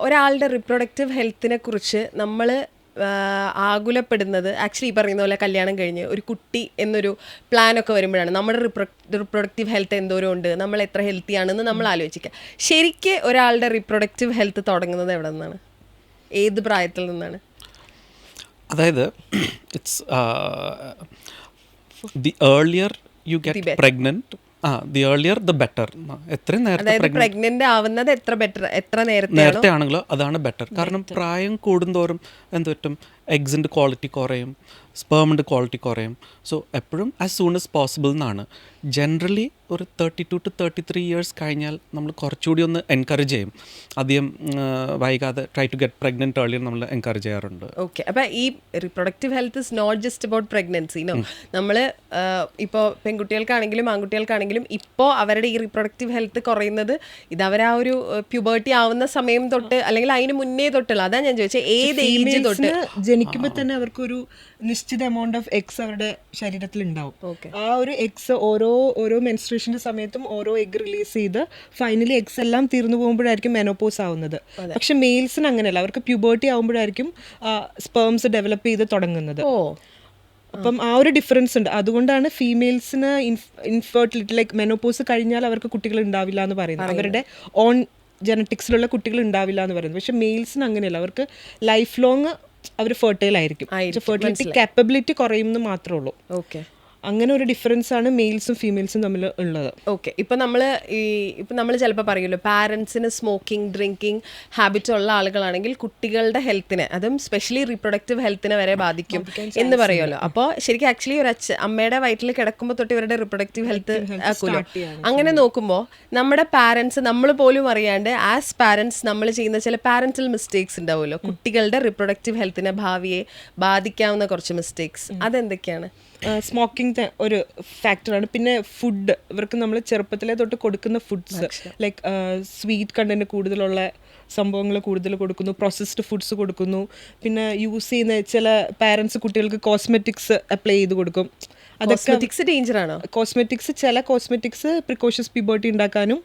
ഒരാളുടെ റിപ്രൊഡക്റ്റീവ് ഹെൽത്തിനെ കുറിച്ച് നമ്മൾ ആകുലപ്പെടുന്നത് ആക്ച്വലി ഈ പറയുന്ന പോലെ കല്യാണം കഴിഞ്ഞ് ഒരു കുട്ടി എന്നൊരു പ്ലാനൊക്കെ വരുമ്പോഴാണ്. നമ്മുടെ റിപ്രൊഡക്റ്റീവ് ഹെൽത്ത് എന്തോരം ഉണ്ട് നമ്മൾ എത്ര ഹെൽത്തി ആണെന്ന് നമ്മൾ ആലോചിക്കുക. ശരിക്ക് ഒരാളുടെ റിപ്രൊഡക്റ്റീവ് ഹെൽത്ത് തുടങ്ങുന്നത് എവിടെ നിന്നാണ് ഏത് പ്രായത്തിൽ നിന്നാണ്? അതായത് it's the earlier you get pregnant ആ ദി ഏർലിയർ ദ ബെറ്റർ എത്രയും നേരത്തെ പ്രഗ്നന്റ് ആവുന്നത് എത്ര ബെറ്റർ എത്ര നേരത്തെ നേരത്തെ ആണെങ്കിലോ അതാണ് ബെറ്റർ കാരണം പ്രായം കൂടുന്തോറും എന്ത് പറ്റും? എഗ്സിന്റെ ക്വാളിറ്റി കുറയും സ്പേമിന്റെ ക്വാളിറ്റി കുറയും. സോ എപ്പോഴും ആസ് സൂൺ ആസ് പോസിബിൾ എന്നാണ് ജനറലി ഒരു thirty two to thirty three years കഴിഞ്ഞാൽ നമ്മൾ കുറച്ചുകൂടി ഒന്ന് എൻകറേജ് ചെയ്യും. അധികം വൈകാതെ try to get pregnant earlier നമ്മൾ എൻകറേജ് ചെയ്യാറുണ്ട്. ഓക്കെ അപ്പോൾ ഈ reproductive health is not just about pregnancy no നമ്മൾ ഇപ്പോൾ പെൺകുട്ടികൾക്കാണെങ്കിലും ആൺകുട്ടികൾക്കാണെങ്കിലും ഇപ്പോൾ അവരുടെ ഈ റിപ്രൊഡക്റ്റീവ് ഹെൽത്ത് കുറയുന്നത് ഇത് അവരാ ഒരു പ്യൂബേർട്ടി ആവുന്ന സമയം തൊട്ട് അല്ലെങ്കിൽ അതിന് മുന്നേ തൊട്ടുള്ള അതാണ് ഞാൻ ചോദിച്ചത് ഏത് ഏജ് തൊട്ട്? ജനിക്കുമ്പോൾ തന്നെ അവർക്കൊരു നിശ്ചിത എമൗണ്ട് ഓഫ് എക്സ് അവരുടെ ശരീരത്തിൽ ഉണ്ടാവും. ആ ഒരു എക്സ് ഓരോ ഓരോ മെൻസ്ട്രേഷന്റെ സമയത്തും ഓരോ എഗ് റിലീസ് ചെയ്ത് ഫൈനലി എഗ്സ് എല്ലാം തീർന്നു പോകുമ്പോഴായിരിക്കും മെനോപോസ് ആവുന്നത്. പക്ഷെ മെയിൽസിന് അങ്ങനെയല്ല. അവർക്ക് പ്യൂബേർട്ടി ആവുമ്പോഴായിരിക്കും സ്പേംസ് ഡെവലപ്പ് ചെയ്ത് തുടങ്ങുന്നത്. അപ്പം ആ ഒരു ഡിഫറൻസ് ഉണ്ട്. അതുകൊണ്ടാണ് ഫീമെയിൽസിന് ഇൻഫെർട്ടിലിറ്റി ലൈക്ക് മെനോപോസ് കഴിഞ്ഞാൽ അവർക്ക് കുട്ടികൾ ഉണ്ടാവില്ല എന്ന് പറയുന്നത്. അവരുടെ ഓൺ ജനറ്റിക്സിലുള്ള കുട്ടികൾ ഉണ്ടാവില്ല എന്ന് പറയുന്നത്. പക്ഷെ മെയിൽസിന് അങ്ങനെയല്ല. അവർക്ക് ലൈഫ് ലോങ് അവർ ഫെർട്ടൈൽ ആയിരിക്കും. ഫെർട്ടിലിറ്റി കാപ്പബിലിറ്റി കുറയും എന്ന് മാത്രമേ ഉള്ളൂ. ഓക്കെ അങ്ങനെ ഒരു ഡിഫറൻസ് ആണ് മെയിൽസും ഫീമെയിൽസും തമ്മിൽ ഉള്ളത്. ഓക്കെ ഇപ്പം നമ്മൾ ഈ ഇപ്പം നമ്മൾ ചിലപ്പോൾ പറയുമല്ലോ പാരൻസിന് സ്മോക്കിംഗ് ഡ്രിങ്കിങ് ഹാബിറ്റ് ഉള്ള ആളുകളാണെങ്കിൽ കുട്ടികളുടെ ഹെൽത്തിനെ അതും സ്പെഷ്യലി റീപ്രൊഡക്റ്റീവ് ഹെൽത്തിനെ വരെ ബാധിക്കും എന്ന് പറയുമല്ലോ. അപ്പോൾ ശരിക്കും ആക്ച്വലി ഒരു അച്ഛ അമ്മയുടെ വയറ്റിൽ കിടക്കുമ്പോൾ തൊട്ട് ഇവരുടെ റിപ്രൊഡക്റ്റീവ് ഹെൽത്ത് ആക്കുമല്ലോ അങ്ങനെ നോക്കുമ്പോൾ നമ്മുടെ പാരൻസ് നമ്മൾ പോലും അറിയാണ്ട് ആസ് പാരൻസ് നമ്മൾ ചെയ്യുന്ന ചില പാരന്റൽ മിസ്റ്റേക്സ് ഉണ്ടാവുമല്ലോ. കുട്ടികളുടെ റിപ്രൊഡക്റ്റീവ് ഹെൽത്തിനെ ഭാവിയെ ബാധിക്കാവുന്ന കുറച്ച് മിസ്റ്റേക്സ് അതെന്തൊക്കെയാണ്? സ്മോക്കിംഗ് ഒരു ഫാക്ടറാണ് പിന്നെ ഫുഡ് ഇവർക്ക് നമ്മൾ ചെറുപ്പത്തിലെ തൊട്ട് കൊടുക്കുന്ന ഫുഡ്സ് ലൈക്ക് സ്വീറ്റ് കണ്ടന്റ് കൂടുതലുള്ള സംഭവങ്ങൾ കൂടുതൽ കൊടുക്കുന്നു പ്രോസസ്ഡ് ഫുഡ്സ് കൊടുക്കുന്നു. പിന്നെ യൂസ് ചെയ്യുന്ന ചില പാരൻസ് കുട്ടികൾക്ക് കോസ്മെറ്റിക്സ് അപ്ലൈ ചെയ്ത് കൊടുക്കും. അതൊക്കെ കോസ്മെറ്റിക്സ് ഡേഞ്ചർ ആണോ? കോസ്മെറ്റിക്സ് ചില കോസ്മെറ്റിക്സ് പ്രിക്കോഷ്യസ് പിബോട്ടി ഉണ്ടാക്കാനും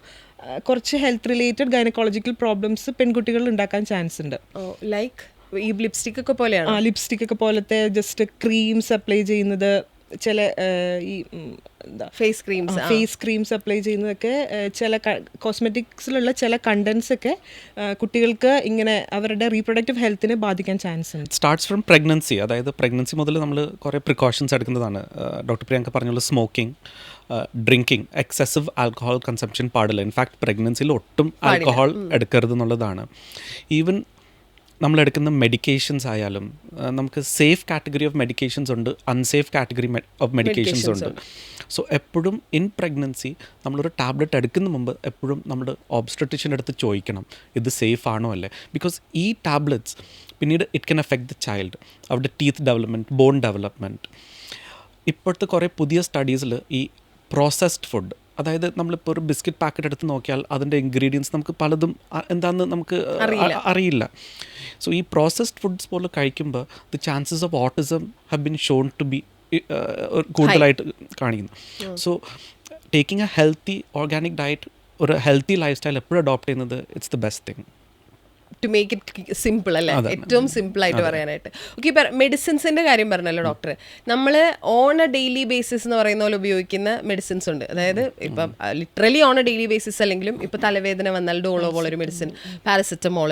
കുറച്ച് ഹെൽത്ത് റിലേറ്റഡ് ഗൈനക്കോളജിക്കൽ പ്രോബ്ലംസ് പെൺകുട്ടികളിൽ ഉണ്ടാക്കാൻ ചാൻസ് ഉണ്ട്. ലൈക്ക് ഈ ലിപ്സ്റ്റിക് ഒക്കെ പോലെയാണ്? ആ ലിപ്സ്റ്റിക് ഒക്കെ പോലത്തെ ജസ്റ്റ് ക്രീംസ് അപ്ലൈ ചെയ്യുന്നത്. ചില ഈ എന്താ face creams face creams apply ചെയ്യുന്നതൊക്കെ ചില കോസ്മെറ്റിക്സിലുള്ള ചില കണ്ടൻസ് ഒക്കെ കുട്ടികൾക്ക് ഇങ്ങനെ അവരുടെ റീപ്രൊഡക്റ്റീവ് ഹെൽത്തിനെ ബാധിക്കാൻ ചാൻസ് ഉണ്ട്. സ്റ്റാർട്ട്സ് ഫ്രം പ്രഗ്നൻസി അതായത് പ്രഗ്നൻസി മുതൽ നമ്മൾ കുറേ പ്രിക്കോഷൻസ് എടുക്കുന്നതാണ്. ഡോക്ടർ പ്രിയങ്ക പറഞ്ഞുള്ള smoking drinking excessive alcohol consumption പാടില്ല. ഇൻഫാക്ട് പ്രഗ്നൻസിയിൽ ഒട്ടും ആൽക്കഹോൾ എടുക്കരുത് എന്നുള്ളതാണ്. ഈവൻ നമ്മൾ എടുക്കുന്ന മെഡിക്കേഷൻസ് ആയാലും നമുക്ക് സേഫ് കാറ്റഗറി ഓഫ് മെഡിക്കേഷൻസ് ഉണ്ട് അൺസേഫ് കാറ്റഗറി ഓഫ് മെഡിക്കേഷൻസ് ഉണ്ട്. സോ എപ്പോഴും ഇൻ പ്രഗ്നൻസി നമ്മളൊരു ടാബ്ലറ്റ് എടുക്കുന്ന മുമ്പ് എപ്പോഴും നമ്മുടെ ഓബ്സ്ട്രറ്റിഷ്യന്റെ അടുത്ത് ചോദിക്കണം ഇത് സേഫ് ആണോ അല്ലേ? ബിക്കോസ് ഈ ടാബ്ലറ്റ്സ് പിന്നീട് it can affect the child അവരുടെ ടീത്ത് ഡെവലപ്മെന്റ് ബോൺ ഡെവലപ്മെന്റ് ഇപ്പോഴത്തെ കുറേ പുതിയ സ്റ്റഡീസിൽ ഈ പ്രോസസ്ഡ് ഫുഡ് അതായത് നമ്മളിപ്പോൾ ഒരു ബിസ്ക്കറ്റ് പാക്കറ്റ് എടുത്ത് നോക്കിയാൽ അതിന്റെ ഇൻഗ്രീഡിയൻസ് നമുക്ക് പലതും എന്താണെന്ന് നമുക്ക് അറിയില്ല. സോ ഈ പ്രോസസ്ഡ് ഫുഡ്സ് പോലെ കഴിക്കുമ്പോൾ the chances of autism have been shown to be കൂടുതലായിട്ട് കാണിക്കുന്നു. So taking a healthy organic diet ഒരു ഹെൽത്തി ലൈഫ് സ്റ്റൈൽ എപ്പോഴും അഡോപ്റ്റ് ചെയ്യുന്നത് it's the best thing to make it simple അല്ലേ? ഏറ്റവും സിമ്പിൾ ആയിട്ട് പറയാനായിട്ട്. ഓക്കെ മെഡിസിൻസിന്റെ കാര്യം പറഞ്ഞല്ലോ ഡോക്ടർ നമ്മൾ ഓൺ എ ഡെയിലി ബേസിസ് എന്ന് പറയുന്ന പോലെ ഉപയോഗിക്കുന്ന മെഡിസിൻസ് ഉണ്ട്. അതായത് ഇപ്പം literally on a daily basis അല്ലെങ്കിലും ഇപ്പം തലവേദന വന്നാൽ ഡോളോ പോലൊരു മെഡിസിൻ പാരസെറ്റമോൾ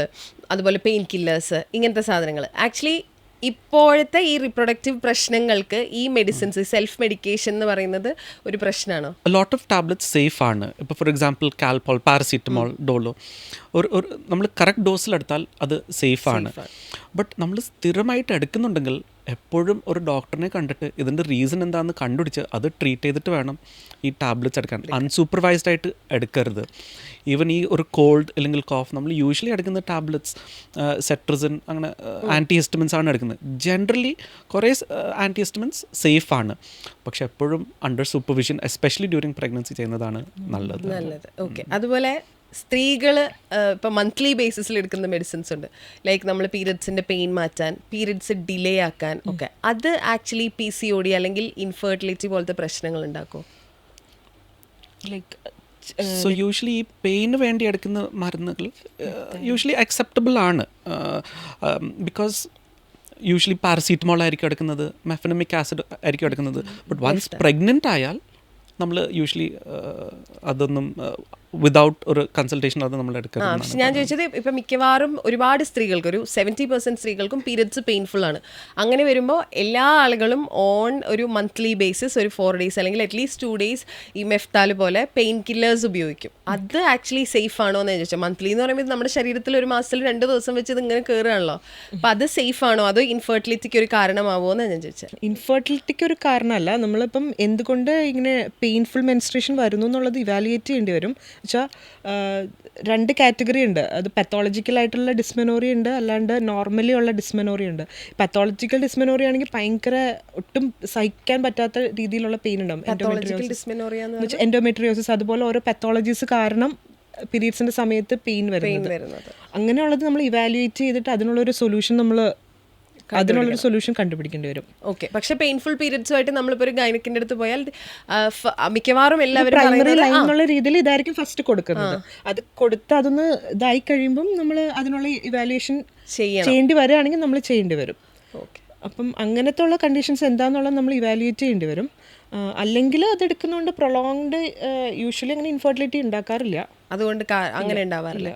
അതുപോലെ പെയിൻ കില്ലേഴ്സ് ഇങ്ങനത്തെ സാധനങ്ങൾ ആക്ച്വലി ഇപ്പോഴത്തെ ഈ റീപ്രൊഡക്റ്റീവ് പ്രശ്നങ്ങൾക്ക് ഈ മെഡിസിൻസ് സെൽഫ് മെഡിക്കേഷൻ എന്ന് പറയുന്നത് ഒരു പ്രശ്നമാണോ ലോട്ട് ഓഫ് ടാബ്ലറ്റ്സ് സേഫ് ആണ്. ഇപ്പോൾ for example Calpol paracetamol Dolo ഒരു ഒരു നമ്മൾ കറക്റ്റ് ഡോസിലെടുത്താൽ അത് സേഫ് ആണ്. ബട്ട് നമ്മൾ സ്ഥിരമായിട്ട് എടുക്കുന്നുണ്ടെങ്കിൽ എപ്പോഴും ഒരു ഡോക്ടറിനെ കണ്ടിട്ട് ഇതിന്റെ റീസൺ എന്താണെന്ന് കണ്ടുപിടിച്ച് അത് ട്രീറ്റ് ചെയ്തിട്ട് വേണം ഈ ടാബ്ലറ്റ്സ് എടുക്കാൻ. അൺസൂപ്പർവൈസ്ഡ് ആയിട്ട് എടുക്കരുത്. ഈവൻ ഈ ഒരു കോൾഡ് അല്ലെങ്കിൽ കോഫ് നമ്മൾ യൂഷ്വലി എടുക്കുന്ന ടാബ്ലറ്റ്സ് സെട്രസിൻ അങ്ങനെ ആന്റി ഹിസ്റ്റമിൻസ് ആണ് എടുക്കുന്നത്. ജനറലി കുറേ ആന്റി ഹിസ്റ്റമിൻസ് സേഫ് ആണ്. പക്ഷെ എപ്പോഴും under supervision especially during pregnancy ചെയ്യുന്നതാണ് നല്ലത്. നല്ലത്. ഓക്കെ അതുപോലെ സ്ത്രീകൾ ഇപ്പം മന്ത്ലി ബേസിസിൽ എടുക്കുന്ന മെഡിസിൻസ് ഉണ്ട്. ലൈക്ക് നമ്മൾ പീരിയഡ്സിന്റെ പെയിൻ മാറ്റാൻ പീരിയഡ്സ് ഡിലേ ആക്കാൻ ഒക്കെ. അത് actually P C O D അല്ലെങ്കിൽ ഇൻഫെർട്ടിലിറ്റി പോലത്തെ പ്രശ്നങ്ങൾ ഉണ്ടാക്കും ലൈക്ക് സോ യൂഷ്വലി ഈ പെയിന് വേണ്ടി എടുക്കുന്ന മരുന്നുകൾ യൂഷ്വലി അക്സെപ്റ്റബിൾ ആണ്. ബിക്കോസ് യൂഷ്വലി പാരസീറ്റമോൾ ആയിരിക്കും എടുക്കുന്നത് മെഫനമിക് ആസിഡ് ആയിരിക്കും എടുക്കുന്നത്. ബട്ട് വൺസ് പ്രഗ്നന്റ് ആയാൽ നമ്മൾ യൂഷ്വലി അതൊന്നും വിതൗട്ട് ഒരു കൺസൾട്ടേഷൻ അത് നമ്മൾ എടുക്കുന്നത് പക്ഷെ ഞാൻ ചോദിച്ചത് ഇപ്പം മിക്കവാറും ഒരുപാട് സ്ത്രീകൾക്ക് ഒരു സെവന്റി പെർസെന്റ് സ്ത്രീകൾക്കും പീരിയഡ്സ് പെയിൻഫുൾ ആണ്. അങ്ങനെ വരുമ്പോൾ എല്ലാ ആളുകളും ഓൺ ഒരു മന്ത്ലി ബേസിസ് ഒരു ഫോർ ഡേയ്സ് അല്ലെങ്കിൽ അറ്റ്ലീസ്റ്റ് ടു ഡേയ്സ് ഈ മെഫ്താൽ പോലെ പെയിൻ കില്ലേഴ്സ് ഉപയോഗിക്കും. അത് ആക്ച്വലി സേഫ് ആണോ എന്ന് ചോദിച്ചാൽ മന്ത്ലി എന്ന് പറയുമ്പോൾ നമ്മുടെ ശരീരത്തിൽ ഒരു മാസത്തിൽ രണ്ട് ദിവസം വെച്ച് ഇത് ഇങ്ങനെ കയറുകയാണല്ലോ അപ്പം അത് സേഫ് ആണോ? അതോ ഇൻഫെർട്ടിലിറ്റിക്ക് ഒരു കാരണമാവോ എന്ന് ഞാൻ ചോദിച്ചാൽ ഇൻഫെർട്ടിലിറ്റിക്ക് ഒരു കാരണമല്ല. നമ്മളിപ്പം എന്തുകൊണ്ട് ഇങ്ങനെ പെയിൻഫുൾ മെൻസ്ട്രേഷൻ വരുന്നു എന്നുള്ളത് ഇവാലുവേറ്റ് ചെയ്യേണ്ടി വരും. വെച്ചാൽ രണ്ട് കാറ്റഗറി ഉണ്ട്. അത് പത്തോളജിക്കലായിട്ടുള്ള ആയിട്ടുള്ള ഡിസ്മെനോറി ഉണ്ട് അല്ലാണ്ട് നോർമലി ഉള്ള ഡിസ്മെനോറി ഉണ്ട്. പത്തോളജിക്കൽ ഡിസ്മെനോറി ആണെങ്കിൽ ഭയങ്കര ഒട്ടും സഹിക്കാൻ പറ്റാത്ത രീതിയിലുള്ള പെയിൻ ഉണ്ടാവും. എൻഡോമെട്രിയോസിസ് അതുപോലെ ഓരോ പത്തോളജീസ് കാരണം പീരീഡ്സിന്റെ സമയത്ത് പെയിൻ വരുന്നത്. വരുന്നത്. അങ്ങനെയുള്ളത് നമ്മൾ ഇവാലുവേറ്റ് ചെയ്തിട്ട് അതിനുള്ളൊരു സൊല്യൂഷൻ നമ്മൾ അതിനുള്ളൊരു സൊല്യൂഷൻ കണ്ടുപിടിക്കേണ്ടി വരും. ഓക്കെ പക്ഷെ പെയിൻഫുൾ പീരിയഡ്സുമായിട്ട് നമ്മളിപ്പോൾ ഒരു ഗൈനക്കിന്റെ അടുത്ത് പോയാൽ മിക്കവാറും എല്ലാവരും പ്രൈമറി ലൈൻ എന്നുള്ള രീതിയിൽ ഇതായിരിക്കും ഫസ്റ്റ് കൊടുക്കുന്നത്. അത് കൊടുത്ത് അതൊന്ന് ഇതായി കഴിയുമ്പം നമ്മൾ അതിനുള്ള ഇവാലുവേഷൻ ചെയ്യണം. ചെയ്യേണ്ടി വരികയാണെങ്കിൽ നമ്മൾ ചെയ്യേണ്ടി വരും. ഓക്കെ അപ്പം അങ്ങനത്തെ ഉള്ള കണ്ടീഷൻസ് എന്താണെന്നുള്ളത് നമ്മൾ ഇവാലുവേറ്റ് ചെയ്യേണ്ടി വരും. അല്ലെങ്കിൽ അത് അതെടുക്കുന്നതുകൊണ്ട് പ്രൊളോങ്ഡ് യൂഷ്വലി അങ്ങനെ ഇൻഫെർട്ടിലിറ്റി ഉണ്ടാക്കാറില്ല. അതുകൊണ്ട് അങ്ങനെ ഉണ്ടാവാറില്ല.